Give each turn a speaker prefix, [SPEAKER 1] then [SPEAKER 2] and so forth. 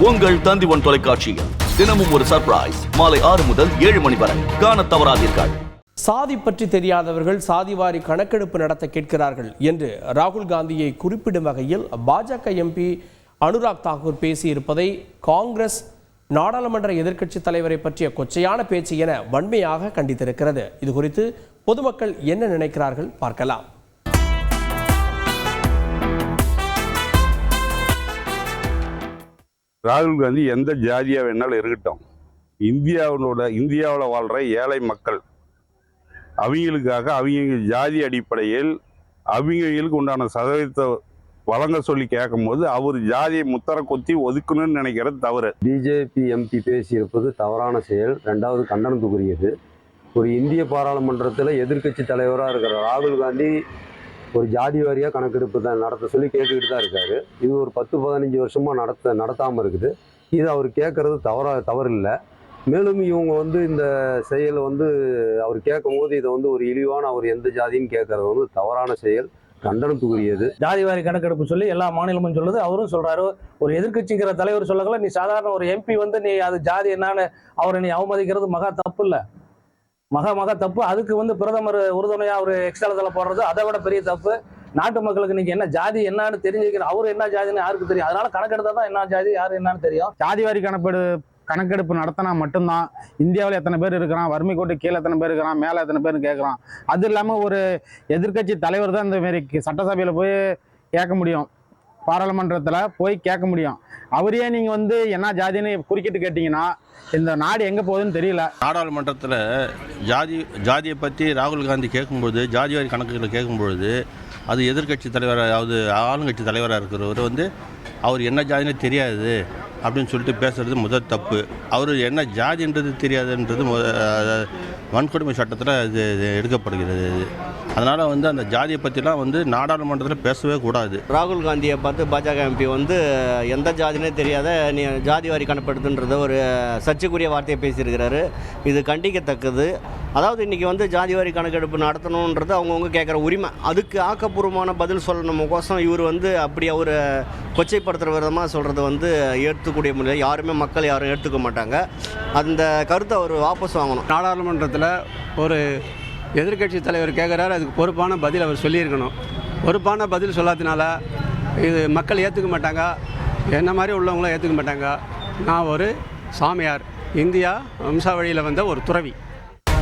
[SPEAKER 1] உங்கள் தந்திவன் தொலைக்காட்சியில் தினமும் ஒரு சர்ப்ரைஸ் மாலை ஆறு முதல் ஏழு மணி வரை. காணத் தவறாதீர்கள்.
[SPEAKER 2] சாதி பற்றி தெரியாதவர்கள் சாதிவாரி கணக்கெடுப்பு நடத்த கேட்கிறார்கள் என்று ராகுல் காந்தியை குறிப்பிடும் வகையில் பாஜக எம்பி அனுராக் தாக்கூர் பேசியிருப்பதை காங்கிரஸ் நாடாளுமன்ற எதிர்க்கட்சி தலைவரை பற்றிய கொச்சையான பேச்சு என வன்மையாக கண்டித்திருக்கிறது. இது குறித்து பொதுமக்கள் என்ன நினைக்கிறார்கள் பார்க்கலாம்.
[SPEAKER 3] ராகுல் காந்தி எந்த ஜாதியாக வேணாலும் இருக்கட்டும். இந்தியாவினோட இந்தியாவில் வாழ்கிற ஏழை மக்கள் அவங்களுக்காக அவங்க ஜாதி அடிப்படையில் அவங்களுக்கு உண்டான சதவீதத்தை வழங்க சொல்லி கேட்கும்போது அவர் ஜாதியை முத்தர கொத்தி ஒதுக்கணும்னு நினைக்கிறது தவறு.
[SPEAKER 4] பிஜேபி எம்பி பேசியிருப்பது தவறான செயல். ரெண்டாவது கண்டனத்துக்குரியது. ஒரு இந்திய பாராளுமன்றத்தில் எதிர்க்கட்சி தலைவராக இருக்கிற ராகுல் காந்தி ஒரு ஜாதி வாரியாக கணக்கெடுப்பு தான் நடத்த சொல்லி கேட்டுக்கிட்டு தான் இருக்காரு. இது ஒரு பத்து பதினஞ்சு வருஷமாக நடத்த நடத்தாமல் இருக்குது. இது அவர் கேட்குறது தவறாக தவறில்லை. மேலும் இவங்க வந்து இந்த செயல் வந்து அவர் கேட்கும்போது இதை வந்து ஒரு இழிவான அவர் எந்த ஜாதின்னு கேட்கறது வந்து தவறான செயல் கண்டனத்துக்குரியது.
[SPEAKER 5] ஜாதிவாரி கணக்கெடுப்பு சொல்லி எல்லா மாநிலமும் சொல்லுது. அவரும் சொல்றாரு ஒரு எதிர்கட்சிங்கிற தலைவர் சொல்லக்கல நீ சாதாரண ஒரு எம்பி வந்து நீ அது ஜாதி என்னன்னு அவரை நீ அவமதிக்கிறது மகா தப்பு இல்லை. மகா மக தப்பு. அதுக்கு வந்து பிரதமர் உறுதுணையாக ஒரு எக்ஸ்ட்ரா போடுறது அதை விட பெரிய தப்பு. நாட்டு மக்களுக்கு இன்னைக்கு என்ன ஜாதி என்னன்னு தெரிஞ்சுக்கிற அவர் என்ன ஜாதின்னு யாருக்கு தெரியும்? அதனால கணக்கெடுத்தா தான் என்ன ஜாதி யாரு என்னன்னு தெரியும்.
[SPEAKER 6] ஜாதிவாரி கணக்கெடு கணக்கெடுப்பு நடத்தினா மட்டும்தான் இந்தியாவில் எத்தனை பேர் இருக்கிறான் வறுமை கோட்டு கீழே எத்தனை பேர் இருக்கிறான் மேலே எத்தனை பேர் கேட்குறான் அது இல்லாமல் ஒரு எதிர்க்கட்சி தலைவர் தான் இந்த மாரி சட்டசபையில் போய் கேட்க முடியும். பாராளுமன்றத்தில் போய் கேட்க முடியும். அவரையே நீங்கள் வந்து என்ன ஜாதின்னு குறுக்கிட்டு கேட்டிங்கன்னா இந்த நாடு எங்கே போகுதுன்னு தெரியல.
[SPEAKER 7] நாடாளுமன்றத்தில் ஜாதி ஜாதியை பற்றி ராகுல் காந்தி கேட்கும்போது ஜாதிவாரி கணக்குகளை கேட்கும்பொழுது அது எதிர்க்கட்சி தலைவராக அதாவது ஆளுங்கட்சி தலைவராக இருக்கிறவர் வந்து அவர் என்ன ஜாதினே தெரியாது. அப்படின்னு சொல்லிட்டு பேசுறது முதல் தப்பு. அவர் என்ன ஜாதின்றது தெரியாதுன்றது வன்கொடுமை சட்டத்தில் இது இது எடுக்கப்படுகிறது அதனால் வந்து அந்த ஜாதியை பற்றிலாம் வந்து நாடாளுமன்றத்தில் பேசவே கூடாது.
[SPEAKER 8] ராகுல் காந்தியை பார்த்து பாஜக எம்பி வந்து எந்த ஜாதினே தெரியாத நீ ஜாதி வாரி கணப்படுத்துன்றத ஒரு சர்ச்சைக்குரிய வார்த்தையை பேசியிருக்கிறாரு. இது கண்டிக்கத்தக்கது. அதாவது இன்றைக்கி வந்து ஜாதி வாரி கணக்கெடுப்பு நடத்தணுன்றது அவங்கவுங்க கேட்குற உரிமை. அதுக்கு ஆக்கப்பூர்வமான பதில் சொல்லணும் கோசம் இவர் வந்து அப்படி அவர் கொச்சைப்படுத்துகிற விதமாக சொல்கிறத வந்து ஏற்றுக்கூடிய முடியல யாருமே மக்கள் யாரும் ஏற்றுக்க மாட்டாங்க. அந்த கருத்தை அவர் வாபஸ் வாங்கணும்.
[SPEAKER 9] நாடாளுமன்றத்தில் ஒரு எதிர்க்கட்சி தலைவர் கேட்குறாரு அதுக்கு பொறுப்பான பதில் அவர் சொல்லியிருக்கணும். பொறுப்பான பதில் சொல்லாதனால இது மக்கள் ஏற்றுக்க மாட்டாங்க. என்ன மாதிரி உள்ளவங்களும் ஏற்றுக்க மாட்டாங்க. நான் ஒரு சாமியார். இந்தியா வம்சாவழியில் வந்த ஒரு துறவி.